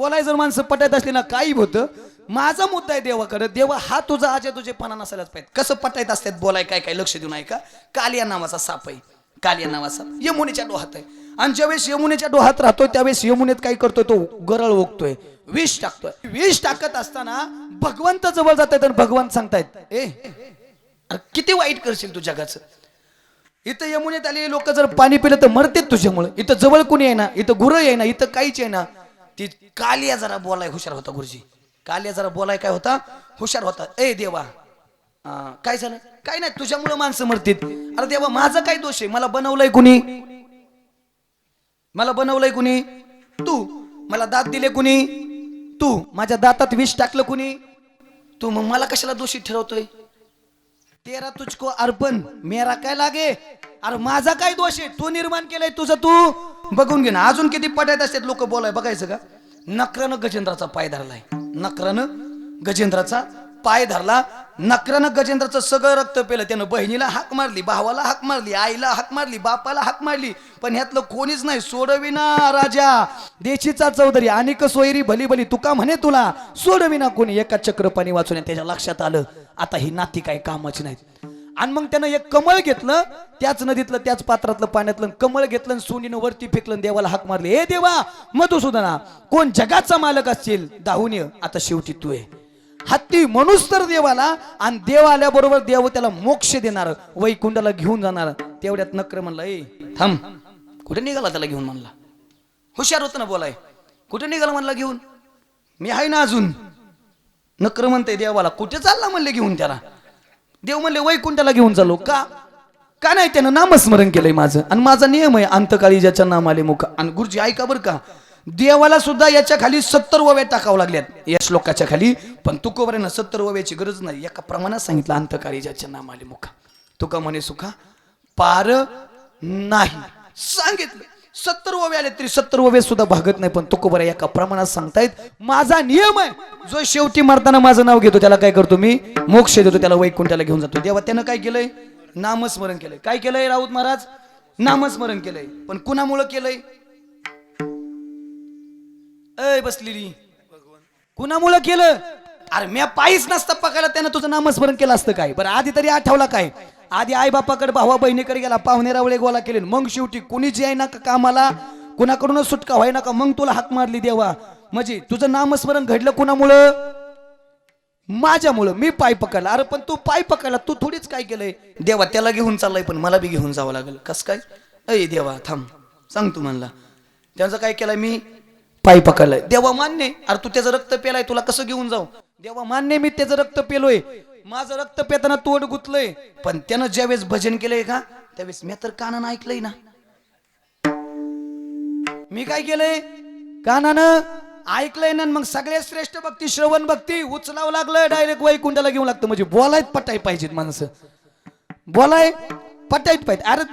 बोलाय जर माणसं पटायत असली ना काही होतं. माझा मुद्दा आहे देवाकडे. देवा हा तुझा आजे तुझे पणा नसायलाच पाहिजे कसं पटायत असतात बोलाय काय काय लक्ष देऊन ऐका. कालिया नावाचा साप आहे. कालिया नावाचा. यमुनेच्या डोहात आहे. आणि ज्यावेळेस यमुनेच्या डोहात राहतोय त्यावेळेस यमुनेत काय करतोय? तो गरळ ओकतोय. विष टाकतोय. विष टाकत असताना भगवंत जवळ जात आहेत आणि भगवंत सांगतायत ए किती वाईट करशील तू जगाचं. इथं यमुनेत आलेले लोक जर पाणी पिलं तर मरतेत तुझ्यामुळे. इथं जवळ कुणी आहे ना इथं गुरं आहे ना इथं काहीच आहे ना ती कालिया जरा बोलाय हुशार होता गुरुजी. कालिया जरा बोलाय काय होता? हुशार होता. ए देवा. काय झालं? काय नाही तुझ्यामुळे माणसं मरतील अरे देवा माझा काय दोष आहे? मला बनवलंय कुणी? मला बनवलंय कुणी? तू. मला दात दिले कुणी? तू. माझ्या दातात विष टाकलं कुणी? तू मग मला कशाला दोषी ठरवतोय? तेरा तुझको अर्पण. मेरा काय लागे? अरे माझा काय दोष आहे? तू निर्माण केलाय तुझं तू? बघून घे ना अजून किती पटायत असतात लोक बोलाय बघायचं का? नकरानं गजेंद्राचा पाय धरलाय. नकरानं गजेंद्राचा पाय धरला. नकरानं गजेंद्राचं सगळं रक्त पेलं. त्यानं बहिणीला हाक मारली भावाला हाक मारली आईला हाक मारली बापाला हाक मारली. पण ह्यातलं कोणीच नाही. सोडविना राजा. देशीचा चौधरी अनेक सोयरी भली भली तुका म्हणे तुला. सोडविना कोणी. एका चक्रपाणी वाचून त्याच्या लक्षात आलं. आता ही नाती काही कामाची नाहीत. आणि मग त्यानं एक कमळ घेतलं त्याच नदीतलं त्याच पात्रातलं पाण्यातलं कमळ घेतलं सोनीनं वरती फेकलं देवाला हाक मारली. हे देवा मधुसूदना कोण जगाचा मालक असतील दाहून ये आता शेवटी तू आहे हत्ती म्हणूच तर देवाला आणि देव आल्याबरोबर देव त्याला मोक्ष देणार वैकुंडाला घेऊन जाणार. तेवढ्यात नक्र म्हणला ए थांब कुठे निघाला त्याला घेऊन? म्हणला. हुशार होतं ना बोलाय. कुठे निघाला? म्हणला घेऊन. मी आहे ना अजून. नक्र म्हणते देवाला कुठे चालला? म्हणले घेऊन त्याला. देव म्हणले वैकुंठाला घेऊन चाललो का? का नाही त्यानं नामस्मरण केलंय माझं. आणि माझा नियम आहे अंतकाळी ज्याच्या नाम आले मुख आणि गुरुजी ऐका बरं का. देवाला सुद्धा याच्या खाली सत्तर वव्या टाकावं लागल्यात. या श्लोकाच्या खाली पण तुकोबऱ्यानं सत्तर वव्याची गरज नाही. एका प्रमाणात सांगितलं अंतकाळी ज्याच्या नाम आले मुख तुका म्हणे सुखा पार नाही. सांगितलं. सत्तर ववे आले तरी सत्तर ववे सुद्धा भागत नाही पण तुकोबरा एका प्रमाणात सांगतायत माझा नियम आहे जो शेवटी मरताना माझं नाव घेतो त्याला काय करतो मी? मोक्ष देतो त्याला वैकुंठाला घेऊन जातो. देवा त्यानं काय केलंय? नामस्मरण केलंय. काय केलंय राऊत महाराज? नामस्मरण केलंय. पण कुणामुळं केलंय? अय बसलेली. कुणामुळं केलं? अरे म्या पायीच नसता पकायला त्यानं तुझं नामस्मरण केलं असतं काय? बरं आधी तरी आठवला काय? आधी आई बापाकडे भावा बहिणीकडे गेला पाहुणे रावळे गोळा केले. मग शेवटी कुणी जे आहे ना का कामाला? कुणाकडूनच सुटका व्हाय नका मग तुला हाक मारली देवा. म्हणजे तुझं नामस्मरण घडलं कुणामुळं? माझ्यामुळं. मी पाय पकडला. अरे पण तू पाय पकडला. तू थोडीच काय केलंय? देवा त्याला घेऊन चाललाय पण मला बी घेऊन जावं लागेल. कस काय? अय देवा थांब. सांग तू म्हणला. त्यांचं काय केलंय? मी पाय पकडलाय. देवा मान्य अरे तू त्याचं रक्त पेलाय तुला कसं घेऊन जाऊ? देवा मान्य मी त्याचं रक्त पेलोय. माझं रक्त पेताना तोड गुतलंय. पण त्यानं ज्यावेळेस भजन केलंय का त्यावेळेस मी तर कानानं ऐकलंय ना. मी काय केलंय? कानानं ऐकलंय ना मग सगळ्यात श्रेष्ठ भक्ती श्रवण भक्ती उचलावं लागलं डायरेक्ट वैकुंठाला घेऊन लागतं. म्हणजे बोलायत पटाय पाहिजेत माणसं. बोलाय पटायत पाहिजे अरे